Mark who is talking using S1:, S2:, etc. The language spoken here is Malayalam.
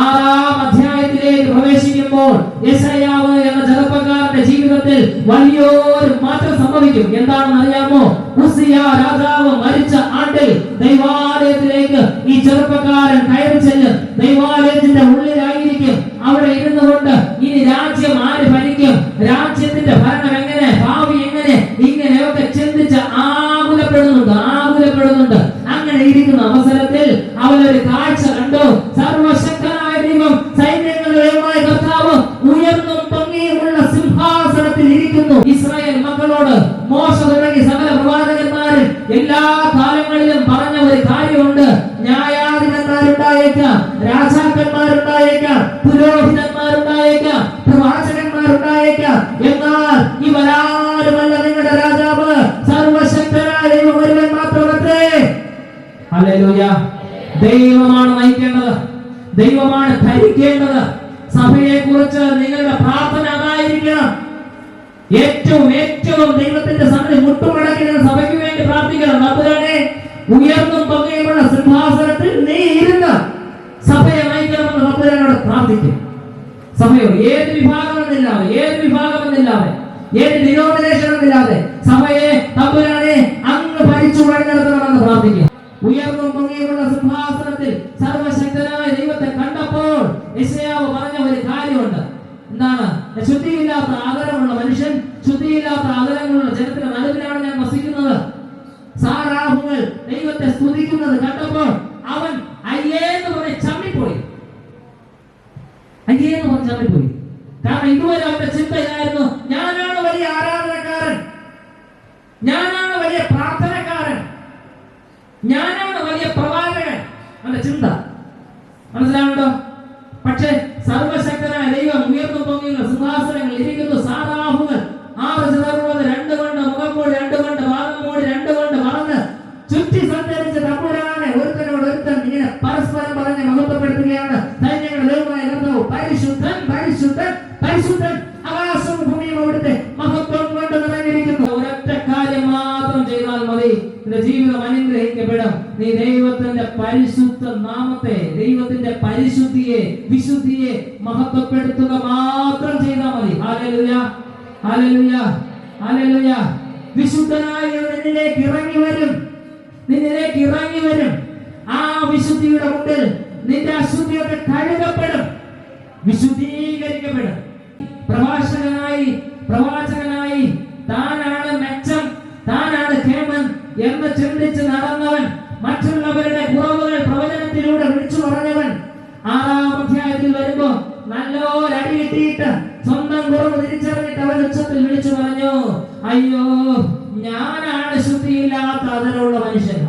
S1: ആറാം അധ്യായത്തിലേക്ക് പ്രവേശിക്കുമ്പോൾ യെശയ്യാവ് എന്ന ചെറുപ്പക്കാരന്റെ ജീവിതത്തിൽ വലിയൊരു മാറ്റം സംഭവിക്കും. എന്താണെന്ന് അറിയാമോ? ഉസിയ രാജാവ് മരിച്ച ആണ്ടിൽ ദൈവാലയത്തിലേക്ക് ഈ ചെറുപ്പക്കാരൻ കയറി ചെല്ലും. ദൈവാലയത്തിന്റെ ഉള്ളിലായിരിക്കും അവിടെ ഇരുന്നുകൊണ്ട് ഇനി രാജ്യം ആര് ഇസ്രായേൽ മക്കളോട് മോശ തുടങ്ങി സകല പ്രവാചകന്മാരും എല്ലാ കാലങ്ങളിലും പറഞ്ഞ ഒരു കാര്യമുണ്ട്. ന്യായാധിപന്മാരുണ്ടായേക്കാം രാജാക്കന്മാരുണ്ടായേക്കാം പുരോഹിതന്മാരുണ്ടായേക്കാം പ്രവാചകന്മാരുണ്ടായേക്കാം. എന്നാൽ ഇവരാരുമല്ല നിങ്ങളുടെ രാജാവ്. സർവശക്തനായ ദൈവം മാത്രമത്രേ ഹല്ലേലൂയ. ദൈവമാണ് നയിക്കേണ്ടത്. ദൈവമാണ് ഭരിക്കേണ്ടത്. സഭയെ കുറിച്ച് നിങ്ങളുടെ പ്രാർത്ഥന അതായിരിക്കണം. ഏറ്റവും ഏറ്റവും ദൈവത്തിന്റെ സന്നിധി മുട്ടുമടക്കി സഭയ്ക്ക് വേണ്ടി പ്രാർത്ഥിക്കണം. നമ്പുരാനെ ഉയർന്നും പകയുമുള്ള സിംഹാസനത്തിൽ നീ ഇരുന്ന് സഭയെ നയിക്കണമെന്ന് നമ്പുരാനോട് പ്രാർത്ഥിക്കും. സഭയോ ഏത് വിഭാഗമെന്നില്ലാതെ ഏത് വിഭാഗമെന്നില്ലാതെ ഏത് ഡിനോമിനേഷനെന്നില്ലാതെ സഭയെ തമ്പുരാനെ അങ്ങ് ഭരിച്ചു വഴി നടത്തണമെന്ന് പ്രാർത്ഥിക്കും. ഉയർന്നും പൊങ്ങിയുമുള്ള സിംഹാസനത്തിൽ സർവശക്തനായ ദൈവത്തെ കണ്ടപ്പോൾ യെശയ്യാവ് പറഞ്ഞ ഒരു കാര്യമുണ്ട് എന്താണ് ശുദ്ധിയില്ലാത്ത ആഗ്രഹമുള്ള മനുഷ്യൻ ശുദ്ധിയില്ലാത്ത ആഗ്രഹങ്ങളുള്ള ജനത്തിന്റെ നടുവിലാണ് ഞാൻ വസിക്കുന്നത്. ദൈവത്തെ സ്തുതിക്കുന്നത് കണ്ടപ്പോൾ അവൻ അയ്യേന്ന് പറഞ്ഞ് ചമ്മിപ്പോയി. അയ്യേന്ന് പറഞ്ഞ് ചമ്മിപ്പോയി. കാരണം ഇതുവരെ അവന്റെ ചിന്ത ഇതായിരുന്നു ഞാനാണ് വലിയ ആരാധനക്കാരൻ. ഞാനാണ് വലിയ പ്രാർത്ഥനക്കാരൻ. ഞാനാണ് വലിയ പ്രവാചകൻ. അവന്റെ ചിന്ത. മനസ്സിലാവുണ്ടോ പക്ഷേ സർവശക്തനായ പരിശുദ്ധൻ ആകാശവും ഭൂമിയും അവിടുത്തെ മഹത്വം കൊണ്ട് നിറഞ്ഞിരിക്കുന്നു. ഒരൊറ്റ കാര്യം മാത്രം ചെയ്താൽ മതി. നിന്റെ ജീവിതം അനുഗ്രഹിക്കപ്പെടും. നീ ദൈവത്തിന്റെ പരിശുദ്ധ നാമത്തെ ദൈവത്തിന്റെ പരിശുദ്ധിയെ വിശുദ്ധിയെ മഹത്വപ്പെടുത്തുക മാത്രം ചെയ്താൽ മതി. ഹാലലുയ ഹാലലുയ ഹാലലുയ വിശുദ്ധനായ നിന്നിലേക്ക് ഇറങ്ങി വരും. നിന്നിലേക്ക് ഇറങ്ങി വരും. ആ വിശുദ്ധിയുടെ മുമ്പിൽ നിന്റെ അശുദ്ധിയൊക്കെ കഴുകപ്പെടും. വിശുദ്ധീകരിക്കപ്പെടും. എന്ന് ചിന്തിച്ച് നടന്നവൻ മറ്റുള്ളവരുടെ കുറവുകൾ പ്രവചനത്തിലൂടെ വിളിച്ചു പറഞ്ഞവൻ ആറാം അധ്യായത്തിൽ വരുമ്പോ നല്ലൊരടി കിട്ടിയിട്ട് സ്വന്തം കുറവ് തിരിച്ചറിഞ്ഞിട്ട് അവൻ ഉച്ചത്തിൽ വിളിച്ചു പറഞ്ഞു അയ്യോ ഞാനാണ് ശുദ്ധിയില്ലാത്ത അതിലുള്ള മനുഷ്യൻ.